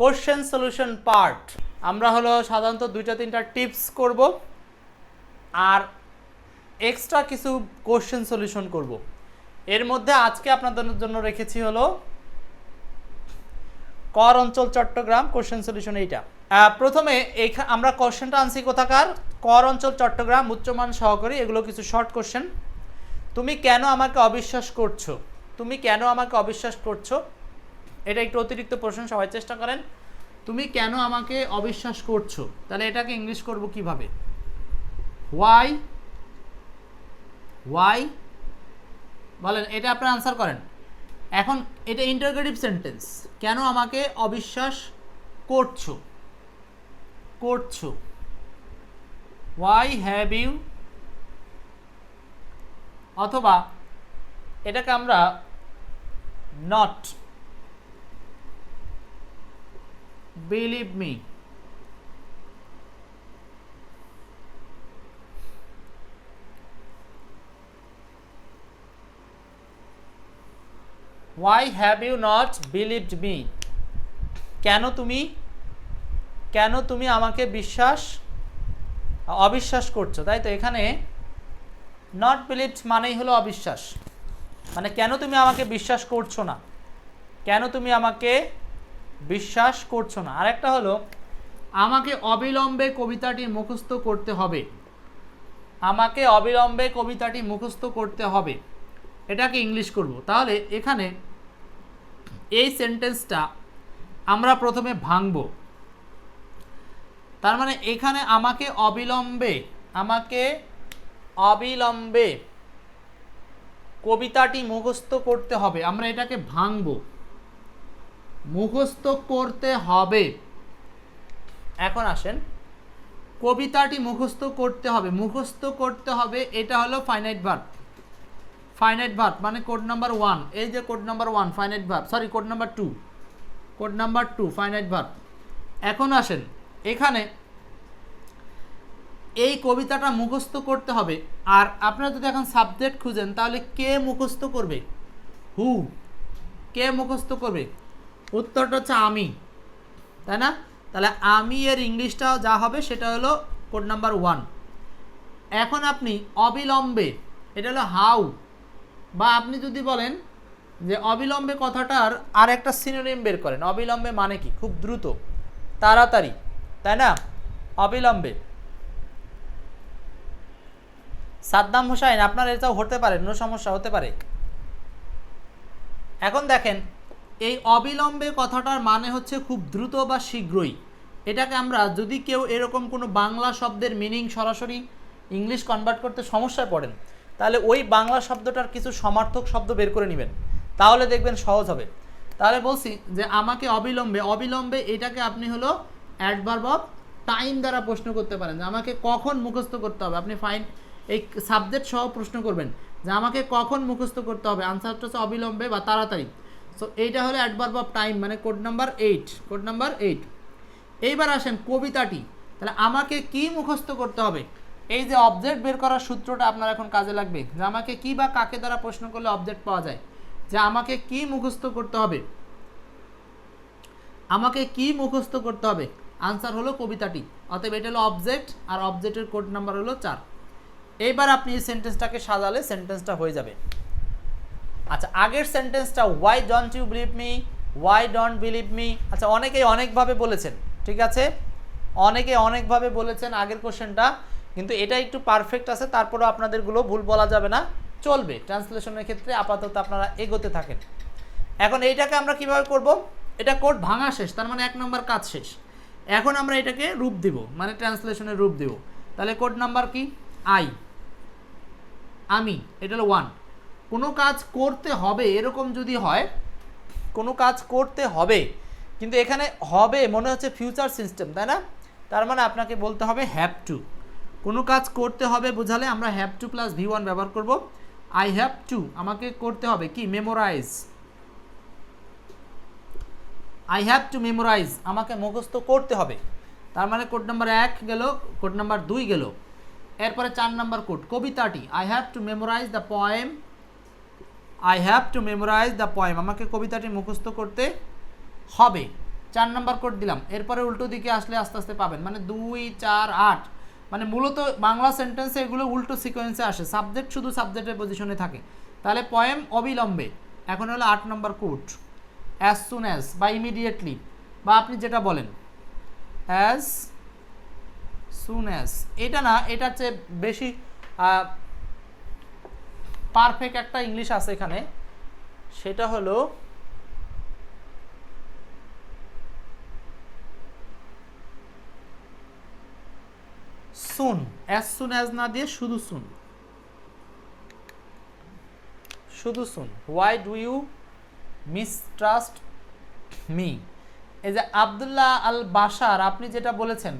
Question solution part. আমরা হলো সাধারণত দুইটা তিনটা টিপস করব আর এক্সট্রা কিছু কোশ্চেন সলিউশন করব। এর মধ্যে আজকে আপনাদের জন্য রেখেছি হলো কর অঞ্চল চট্টগ্রাম কোশ্চেন সলিউশন এইটা। প্রথমে আমরা কোশ্চেনটা আনছি কোথাকার? কর অঞ্চল চট্টগ্রাম উচ্চমান সহকারী, এগুলো কিছু শর্ট কোশ্চেন। তুমি কেন আমাকে অবিশ্বাস করছ? তুমি কেন আমাকে অবিশ্বাস করছ? এটা একটু অতিরিক্ত প্রশ্ন সবাই চেষ্টা করেন। তুমি কেন আমাকে অবিশ্বাস করছ? তাহলে এটাকে ইংলিশ করব কীভাবে? ওয়াই ওয়াই বলেন, এটা আপনার আনসার করেন। এখন এটা ইন্টারগ্রেটিভ সেন্টেন্স কেন আমাকে অবিশ্বাস করছ? করছ। ওয়াই হ্যাভ ইউ অথবা এটাকে আমরা not believe me why have you not believed me কেন তুমি? কেন তুমি আমাকে বিশ্বাস, অবিশ্বাস করছ? তাই তো এখানে নট বিলিভড মানেই হলো অবিশ্বাস। মানে কেন তুমি আমাকে বিশ্বাস করছ না? কেন তুমি আমাকে বিশ্বাস করছ না। আরেকটা হলো, আমাকে অবিলম্বে কবিতাটি মুখস্থ করতে হবে। আমাকে অবিলম্বে কবিতাটি মুখস্থ করতে হবে। এটাকে ইংলিশ করব। তাহলে এখানে এই সেন্টেন্সটা আমরা প্রথমে ভাঙব। তার মানে এখানে আমাকে অবিলম্বে আমাকে অবিলম্বে কবিতাটি মুখস্থ করতে হবে। আমরা এটাকে ভাঙব। মুখস্থ করতে হবে। এখন আসেন। কবিতাটি মুখস্থ করতে হবে। মুখস্থ করতে হবে, এটা হলো ফাইনাইট ভার্ব ফাইনাইট ভার্ব মানে কোড নাম্বার ওয়ান এই যে code number one finite verb sorry code number two code number two finite verb এখন আসেন। এখানে এই কবিতাটা মুখস্থ করতে হবে। আর আপনারা যদি এখন সাবজেক্ট খুঁজেন, তাহলে কে মুখস্থ করবে? হু কে মুখস্থ করবে? উত্তরটা হচ্ছে আমি, তাই না? তাহলে আমি এর ইংলিশটাও যা হবে সেটা হলো কোড নাম্বার ওয়ান। এখন আপনি অবিলম্বে, এটা হলো হাউ, বা আপনি যদি বলেন যে অবিলম্বে কথাটার আর একটা সিনোনিম বের করেন, অবিলম্বে মানে কি? খুব দ্রুত, তাড়াতাড়ি, তাই না? অবিলম্বে। সাদ্দাম হোসাইন, আপনার এটাও হতে পারে, নো সমস্যা, হতে পারে। এখন দেখেন এই অবিলম্বে কথাটার মানে হচ্ছে খুব দ্রুত বা শীঘ্রই। এটাকে আমরা যদি কেউ এরকম কোনো বাংলা শব্দের মিনিং সরাসরি ইংলিশ কনভার্ট করতে সমস্যায় পড়েন, তাহলে ওই বাংলা শব্দটার কিছু সমার্থক শব্দ বের করে নেবেন। তাহলে দেখবেন সহজ হবে। তাহলে বলছি যে আমাকে অবিলম্বে অবিলম্বে এটাকে আপনি হলো অ্যাডভার্ব অফ টাইম দ্বারা প্রশ্ন করতে পারেন। যে আমাকে কখন মুখস্থ করতে হবে? আপনি ফাইন এই সাবজেক্ট সহ প্রশ্ন করবেন। যে আমাকে কখন মুখস্থ করতে হবে? আনসারটা হচ্ছে অবিলম্বে বা তাড়াতাড়ি। সো এইটা হলো অ্যাডভার্ব অফ টাইম মানে code number eight code number eight এইবার আসেন কবিতাটি। তাহলে আমাকে কি মুখস্থ করতে হবে? এই যে অবজেক্ট বের করার সূত্রটা আপনার এখন কাজে লাগবে, যে আমাকে কি বা কাকে দ্বারা প্রশ্ন করলে অবজেক্ট পাওয়া যায়, যে আমাকে কি মুখস্থ করতে হবে? আমাকে কি মুখস্থ করতে হবে? আনসার হলো কবিতাটি। অতএব এটা হলো অবজেক্ট আর অবজেক্টের কোড নাম্বার হলো চার। এইবার আপনি এই সেন্টেন্সটাকে সাজালে সেন্টেন্সটা হয়ে যাবে। আচ্ছা আগের সেন্টেন্সটা why don't you believe me why don't believe me আচ্ছা অনেকেই অনেকভাবে বলেছেন, ঠিক আছে? অনেকে অনেকভাবে বলেছেন আগের কোশ্চেনটা কিন্তু এটা একটু পারফেক্ট আছে, তারপরেও আপনাদেরগুলো ভুল বলা যাবে না, চলবে। ট্রান্সলেশনের ক্ষেত্রে আপাতত আপনারা এগোতে থাকেন। এখন এইটাকে আমরা কীভাবে করব? এটা কোড ভাঙা শেষ, তার মানে এক নম্বর কাজ শেষ। এখন আমরা এটাকে রূপ দিব মানে ট্রান্সলেশনের রূপ দেব। তাহলে কোড নাম্বার কি? আই আমি, এটা হলো ওয়ান কোনো কাজ করতে হবে এরকম যদি হয়, কোনো কাজ করতে হবে, কিন্তু এখানে হবে মনে হচ্ছে ফিউচার সিস্টেম তাই না? তার মানে আপনাকে বলতে হবে হ্যাভ টু কোনো কাজ করতে হবে বোঝালে আমরা have to plus V one ব্যবহার করব। আই হ্যাভ টু আমাকে করতে হবে কি? Memorise I have to memorise আমাকে মুখস্থ করতে হবে। তার মানে কোড নাম্বার এক গেল কোড নাম্বার দুই গেল। এরপরে চার নাম্বার কোড কবিতাটি I have to memorise the poem I have to memorise the poem আমাকে কবিতাটি মুখস্থ করতে হবে। চার নম্বর কোড দিলাম। এরপরে উল্টো দিকে আসলে আস্তে আস্তে পাবেন। মানে দুই, চার, আট। মানে মূলত বাংলা সেন্টেন্সে এগুলো উল্টো সিকোয়েন্সে আসে। সাবজেক্ট শুধু সাবজেক্টের পজিশনে থাকে। তাহলে পয়েম অবিলম্বে। এখন হলো আট নম্বর কোড অ্যাজ সুন অ্যাজ বা ইমিডিয়েটলি বা আপনি যেটা বলেন। অ্যাজ সুন অ্যাজ এটা না, এটার চেয়ে বেশি পারফেক্ট একটা ইংলিশ আছে এখানে। সেটা হলো সুন অ্যাজ সুন অ্যাজ না দিয়ে শুধু সুন শুধু শুন why do you mistrust me এই যে আবদুল্লাহ আল বাসার আপনি যেটা বলেছেন,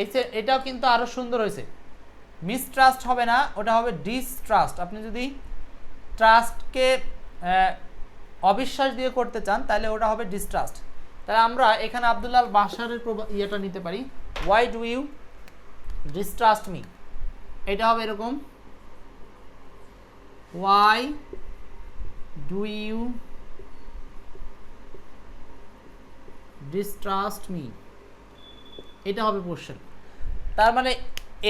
এই এটাও কিন্তু আরও সুন্দর হয়েছে। মিসট্রাস্ট হবে না, ওটা হবে ডিসট্রাস্ট আপনি যদি ট্রাস্টকে অবিশ্বাস দিয়ে করতে চান, তাহলে ওটা হবে ডিসট্রাস্ট তাহলে আমরা এখানে আবদুল্লাহ বাসারের ইয়েটা নিতে পারি। Why do you distrust me এটা হবে এরকম। Why do you distrust me? এটা হবে কোশ্চেন তার মানে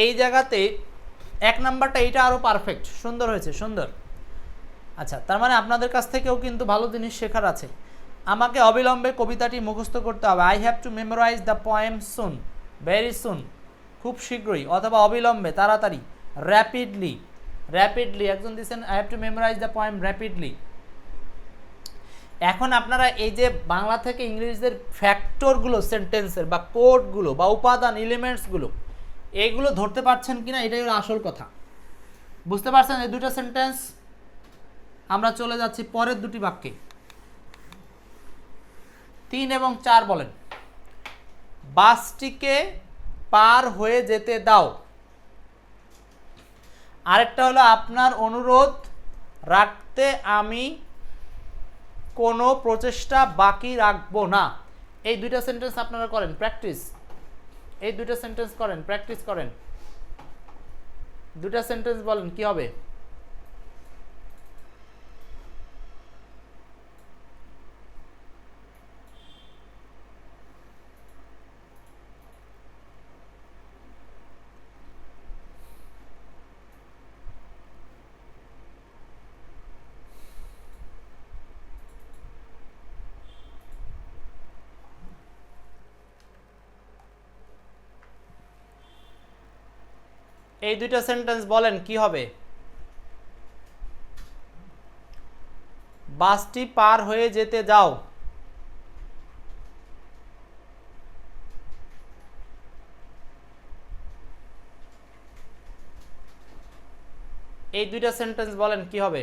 এই জায়গাতে এক নাম্বারটা এইটা আরও পারফেক্ট সুন্দর হয়েছে, সুন্দর। আচ্ছা তার মানে আপনাদের কাছ থেকেও কিন্তু ভালো জিনিস শেখার আছে। আমাকে অবিলম্বে কবিতাটি মুখস্থ করতে হবে। I have to memorize the poem soon very soon খুব শীঘ্রই, অথবা অবিলম্বে, তাড়াতাড়ি র্যাপিডলি র্যাপিডলি একজন দিচ্ছেন I have to memorize the poem rapidly এখন আপনারা এই যে বাংলা থেকে ইংরেজিদের ফ্যাক্টরগুলো সেন্টেন্সের বা কোডগুলো বা উপাদান এলিমেন্টসগুলো এইগুলো ধরতে পারছেন কিনা, এটাই হলো আসল কথা। বুঝতে পারছেন এই দুটো সেন্টেন্স আমরা চলে যাচ্ছি পরের দুটি বাক্যে। তিন এবং চার বলেন, বাসটিকে পার হয়ে যেতে দাও। আরেকটা হলো, আপনার অনুরোধ রাখতে আমি কোনো প্রচেষ্টা বাকি রাখব না। এই দুইটা সেন্টেন্স আপনারা করেন প্র্যাকটিস এই দুইটা সেন্টেন্স করেন প্র্যাকটিস করেন। দুটা সেন্টেন্স বলেন কি হবে? এই দুইটা সেন্টেন্স বলেন, কি হবে? বাসটি পার হয়ে যেতে যাও। এই দুইটা সেন্টেন্স বলেন, কি হবে?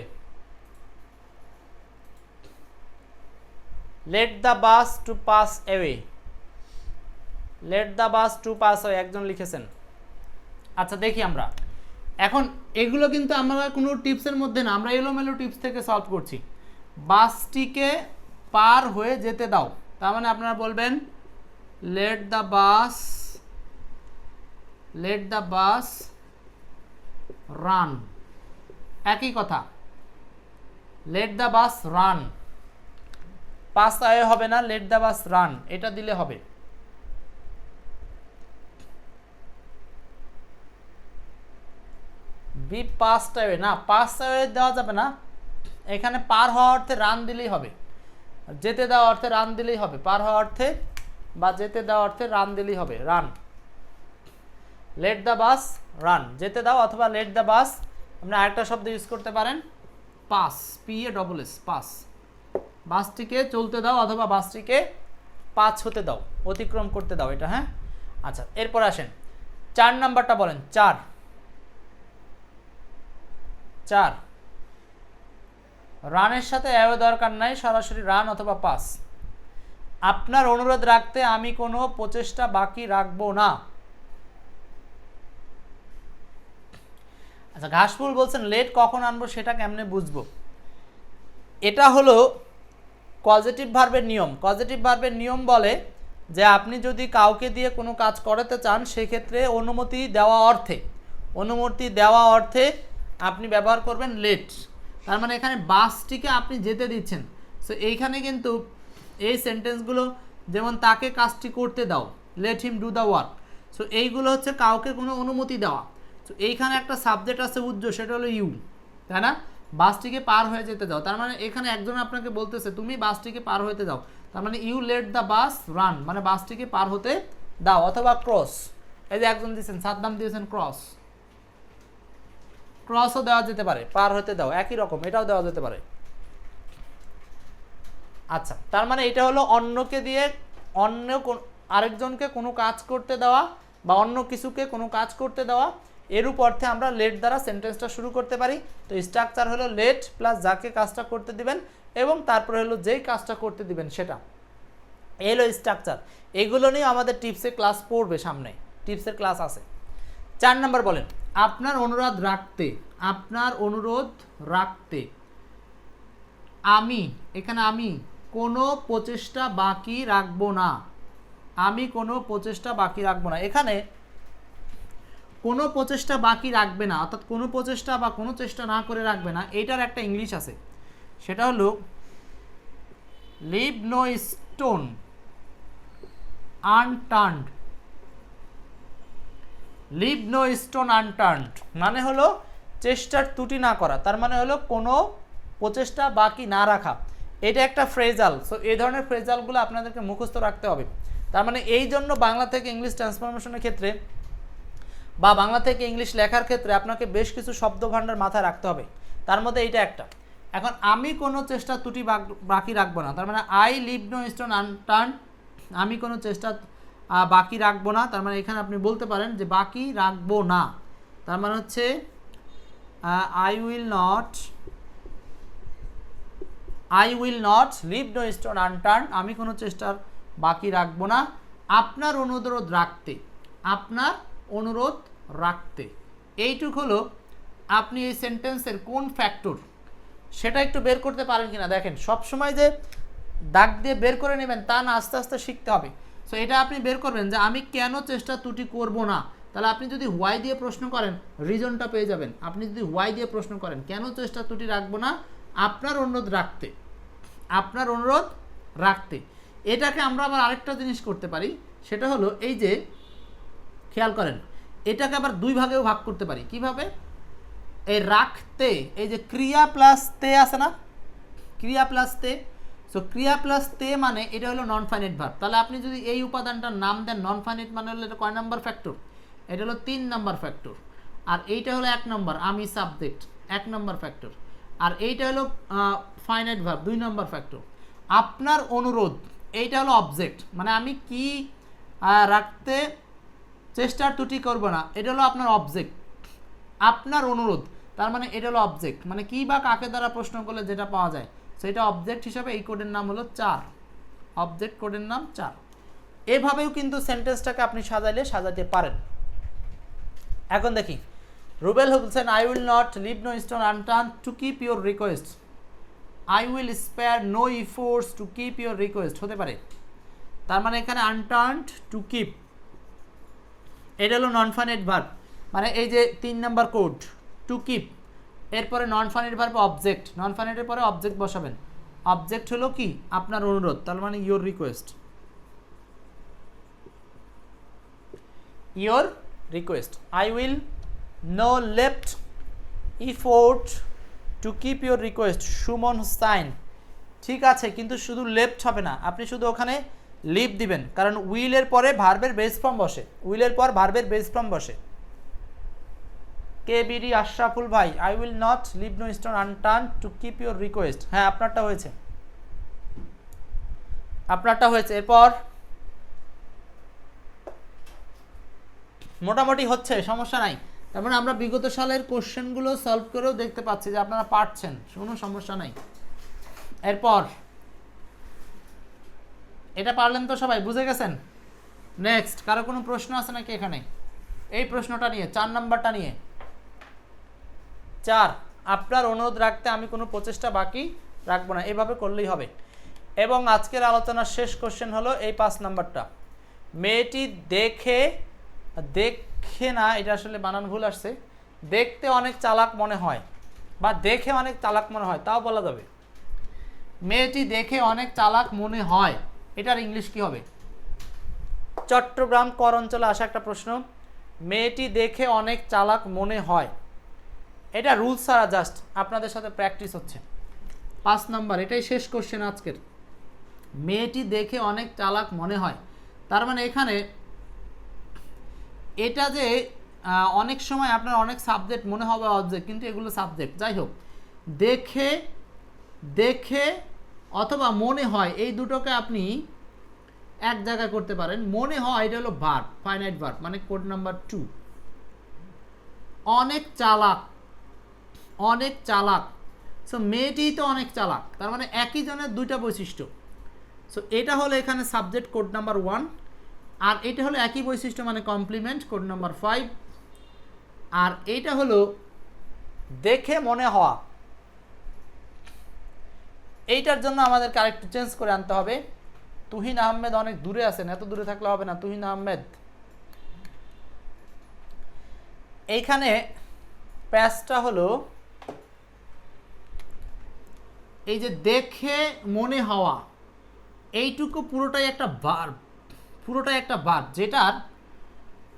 Let the bus to pass away let the bus to pass away একজন লিখেছেন। আচ্ছা দেখি আমরা। এখন এগুলো কিন্তু আমরা কোনো টিপসের মধ্যে না, আমরা এলোমেলো টিপস থেকে সলভ করছি। বাসটিকে পার হয়ে যেতে দাও। তার মানে আপনারা বলবেন let the bus let the bus run একই কথা। Let the bus run pass away হবে না লেট দ্য বাস রান এটা দিলে হবে। বি পাস্ট অ্যাওয়ে না পাস অ্যাওয়ে দেওয়া যাবে না। এখানে পার হওয়া অর্থে রান দিলেই হবে। যেতে দেওয়া অর্থে রান দিলেই হবে। পার হওয়া অর্থে বা যেতে দেওয়া অর্থে রান দিলেই হবে। Run let the bus run যেতে দাও অথবা লেট দ্য বাস আপনি আরেকটা শব্দ ইউজ করতে পারেন। Pass P A double S pass বাসটিকে চলতে দাও অথবা বাসটিকে পাঁচ হতে দাও। অতিক্রম করতে দাও এটা হ্যাঁ? আচ্ছা এরপর আসেন। চার নাম্বারটা বলেন। চার। চার। রানের সাথে অ্যাওয়ে দরকার নাই, সরাসরি রান অথবা পাস। আপনার অনুরোধ রাখতে আমি কোনো প্রচেষ্টা বাকি রাখব না। আচ্ছা ঘাসফুল বলছেন, লেট কখন আনব সেটা কেমনে বুঝব? এটা হলো পজিটিভ ভার্বের নিয়ম। পজিটিভ ভার্বের নিয়ম বলে যে আপনি যদি কাউকে দিয়ে কোনো কাজ করাতে চান, সেক্ষেত্রে অনুমতি দেওয়া অর্থে। অনুমতি দেওয়া অর্থে আপনি ব্যবহার করবেন লেট। তার মানে এখানে বাসটিকে আপনি যেতে দিচ্ছেন। সো এইখানে কিন্তু এই সেন্টেন্সগুলো যেমন তাকে কাজটি করতে দাও let him do the work so এইগুলো হচ্ছে কাউকে কোনো অনুমতি দেওয়া। তো এইখানে একটা সাবজেক্ট আছে উজ্জ্ব সেটা হলো ইউ তাই না? বাসটিকে পার হয়ে যেতে দাও। তার মানে এখানে একজন আপনাকে বলতেছে, তুমি বাসটিকে পার হতে দাও। তার মানে you let the bus run মানে বাসটিকে পার হতে দাও, অথবা ক্রস এই যে একজন দিয়েছেন, সাদ্দাম দিয়েছেন ক্রস ক্রসও দেওয়া যেতে পারে, পার হতে দাও, একই রকম, এটাও দেওয়া যেতে পারে। আচ্ছা তার মানে এটা হলো অন্যকে দিয়ে অন্য আরেকজনকে কোনো কাজ করতে দেওয়া বা অন্য কিছুকে কোনো কাজ করতে দেওয়া, এরূপ অর্থে আমরা লেট দ্বারা সেন্টেন্সটা শুরু করতে পারি। তো স্ট্রাকচার হলো লেট প্লাস যাকে কাজটা করতে দিবেন এবং তারপরে হলো যেই কাজটা করতে দিবেন সেটা। এলো স্ট্রাকচার এগুলো নিয়ে আমাদের টিপসের ক্লাস পড়বে সামনে টিপসের ক্লাস আছে। চার নাম্বার বলেন। আপনার অনুরোধ রাখতে, আপনার অনুরোধ রাখতে। আমি, এখানে আমি, কোনো প্রচেষ্টা বাকি রাখব না। আমি কোনো প্রচেষ্টা বাকি রাখব না। এখানে কোনো প্রচেষ্টা বাকি রাখবে না, অর্থাৎ কোনো প্রচেষ্টা বা কোনো চেষ্টা না করে রাখবে না এটার একটা ইংলিশ আছে। সেটা হলো, leave no stone, unturned. Leave no stone unturned মানে হলো চেষ্টার ত্রুটি না করা, তার মানে হলো কোনো প্রচেষ্টা বাকি না রাখা। এটা একটা ফ্রেজাল সো এই ধরনের ফ্রেজালগুলো আপনাদেরকে মুখস্থ রাখতে হবে। তার মানে এই জন্য বাংলা থেকে ইংলিশ ট্রান্সফরমেশনের ক্ষেত্রে বা বাংলা থেকে ইংলিশ লেখার ক্ষেত্রে আপনাকে বেশ কিছু শব্দ ভাণ্ডার মাথায় রাখতে হবে। তার মধ্যে এইটা একটা। এখন আমি কোনো চেষ্টা ত্রুটি বাকি রাখব না, তার মানে I leave no stone unturn আমি কোনো চেষ্টা বাকি রাখব না। তার মানে এখানে আপনি বলতে পারেন যে বাকি রাখব না। তার মানে হচ্ছে I will not I will not leave no stone unturn আমি কোনো চেষ্টার বাকি রাখব না। আপনার অনুরোধ রাখতে, আপনার অনুরোধ রাখতে। এইটুক হলো আপনি এই সেন্টেন্সের কোন ফ্যাক্টর সেটা একটু বের করতে পারেন কিনা? দেখেন সব সময় যে দাগ দিয়ে বের করে নেবেন, তা না, আস্তে আস্তে শিখতে হবে। সো এটা আপনি বের করবেন যে আমি কেন চেষ্টা ত্রুটি করব না? তাহলে আপনি যদি হোয়াই দিয়ে প্রশ্ন করেন রিজনটা পেয়ে যাবেন। আপনি যদি হোয়াই দিয়ে প্রশ্ন করেন, কেন চেষ্টা ত্রুটি রাখব না? আপনার অনুরোধ রাখতে। আপনার অনুরোধ রাখতে। এটাকে আমরা আবার আরেকটা জিনিস করতে পারি, সেটা হলো এই যে, খেয়াল করেন, এটাকে আবার দুই ভাগেও ভাগ করতে পারি। কীভাবে? এই রাখতে, এই যে ক্রিয়া প্লাস তে আছে না? ক্রিয়া প্লাস তে সো ক্রিয়া প্লাস তে মানে এটা হলো নন ফাইনাইট ভার্ব তাহলে আপনি যদি এই উপাদানটার নাম দেন নন ফাইনাইট মানে হলো এটা কয় নাম্বার ফ্যাক্টর এটা হলো তিন নাম্বার ফ্যাক্টর আর এইটা হলো এক নম্বর আমি সাবজেক্ট এক নম্বর ফ্যাক্টর আর এইটা হলো ফাইনাইট ভার্ব দুই নম্বর ফ্যাক্টর আপনার অনুরোধ, এইটা হলো অবজেক্ট মানে আমি কি রাখতে চেষ্টার ত্রুটি করব না, এটা হলো আপনার অবজেক্ট আপনার অনুরোধ, তার মানে এটা হলো অবজেক্ট মানে কি বা কাকে দ্বারা প্রশ্ন করলে যেটা পাওয়া যায়? সেটা অবজেক্ট হিসাবে এই কোডের নাম হলো চার। অবজেক্ট কোডের নাম চার। এভাবেও কিন্তু সেন্টেন্সটাকে আপনি সাজাইলে সাজাতে পারেন। এখন দেখি। রুবেল বলছেন I will not leave no stone unturn to keep your request I will spare no efforts to keep your request হতে পারে। তার মানে এখানে আনটার্নড টু কিপ এটা হলো নন ফানেট ভার্ব মানে এই যে তিন নাম্বার কোড টু কিপ এরপরে নন ফানেট ভার্ব অবজেক্ট নন ফানেটের পরে অবজেক্ট বসাবেন। অবজেক্ট হলো কি? আপনার অনুরোধ, তার মানে your request your request I will no left effort to keep your request Suman sign ঠিক আছে, কিন্তু শুধু লেফট হবে না, আপনি শুধু ওখানে লিভ দিবেন, কারণ উইলের পরে ভার্বের বেস ফর্ম বসে। উইলের পর ভার্বের বেস ফর্ম বসে। কে বিডি আশরাফুল ভাই I will not leave no stone unturn to keep your request হ্যাঁ আপনারটা হয়েছে। আপনারটা হয়েছে। এরপর মোটামুটি হচ্ছে, সমস্যা নাই। তার মানে আমরা বিগত সালের কোশ্চেনগুলো সলভ করেও দেখতে পাচ্ছি যে আপনারা পারছেন, কোনো সমস্যা নাই। এরপর, এটা পারলেন তো সবাই, বুঝে গেছেন? নেক্সট কারও কোনো প্রশ্ন আছে নাকি এখানে? এই প্রশ্নটা নিয়ে, চার নাম্বারটা নিয়ে। চার, আপনার অনুরোধ রাখতে আমি কোনো প্রচেষ্টা বাকি রাখব না, এভাবে করলেই হবে। এবং আজকের আলোচনার শেষ কোশ্চেন হলো এই পাঁচ নাম্বারটা। মেয়েটি দেখে দেখে না, এটা আসলে বানান ভুল আসছে, দেখতে অনেক চালাক মনে হয়, বা দেখে অনেক চালাক মনে হয়, তাও বলা যাবে। মেয়েটি দেখে অনেক চালাক মনে হয়, এটার ইংলিশ কি হবে? চট্টগ্রাম, কর অঞ্চলে আসা একটা প্রশ্ন। মেয়েটি দেখে অনেক চালাক মনে হয় এটা রুলস ছাড়া জাস্ট আপনাদের সাথে প্র্যাকটিস হচ্ছে। পাঁচ নাম্বার, এটাই শেষ কোশ্চেন আজকের। মেয়েটি দেখে অনেক চালাক মনে হয়। তার মানে এখানে এটা যে অনেক সময় আপনার অনেক সাবজেক্ট মনে হবে অবজেক্ট কিন্তু এগুলো সাবজেক্ট যাই হোক, দেখে দেখে অথবা মনে হয় এই দুটোকে আপনি এক জায়গায় করতে পারেন। মনে হয় এটা হলো ভার্ব ফাইনাইট ভার্ব মানে কোড নাম্বার টু অনেক চালাক অনেক চালাক। সো মেয়েটিই তো অনেক চালাক। তার মানে একই জনের দুইটা বৈশিষ্ট্য। সো এটা হলো এখানে সাবজেক্ট কোড নাম্বার ওয়ান আর এটা হলো একই বৈশিষ্ট্য মানে কমপ্লিমেন্ট কোড নাম্বার ফাইভ আর এইটা হলো দেখে মনে হওয়া। এইটার জন্য আমাদেরকে আরেকটু চেঞ্জ করে আনতে হবে। তুহিন আহমেদ অনেক দূরে আছেন, এত দূরে থাকলে হবে না। তুহিন আহমেদ। এইখানে প্যাচটা হলো এই যে দেখে মনে হওয়া, এইটুকু পুরোটাই একটা বার, পুরোটাই একটা বার, যেটার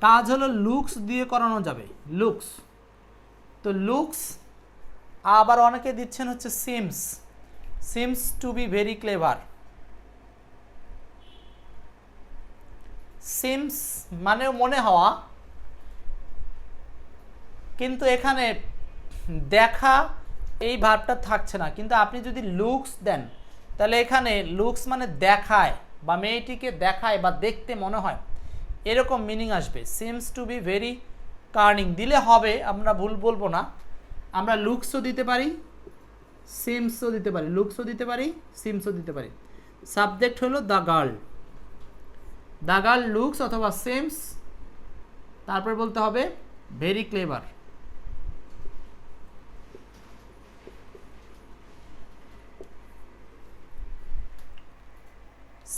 কাজ হলো লুকস দিয়ে করানো যাবে লুকস তো লুকস আবার অনেকে দিচ্ছেন হচ্ছে seems seems to be very clever seems মানে মনে হওয়া, কিন্তু এখানে দেখা এই ভাবটা থাকছে না। কিন্তু আপনি যদি লুকস দেন, তাহলে এখানে লুকস মানে দেখায় বা মেয়েটিকে দেখায় বা দেখতে মনে হয়। এরকম মিনিং আসবে। সিমস টু বি ভেরি কার্নিং দিলে হবে, আমরা ভুল বলব না। আমরা লুকসও দিতে পারি সিমসও দিতে পারি। লুকসও দিতে পারি সিমসও দিতে পারি। সাবজেক্ট হলো the girl the girl looks অথবা সিমস তারপর বলতে হবে very clever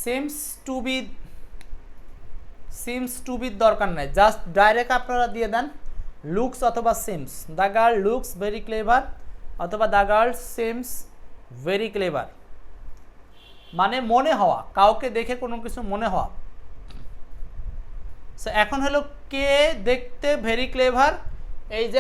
seems to be seems to বির দরকার নাই। জাস্ট ডাইরেক্ট আপনারা দিয়ে দেন লুকস অথবা seems the girl looks very clever অথবা the girl seems very clever মানে মনে হওয়া, কাউকে দেখে কোনো কিছু মনে হওয়া। এখন হলো কে দেখতে ভেরি ক্লেভার এই যে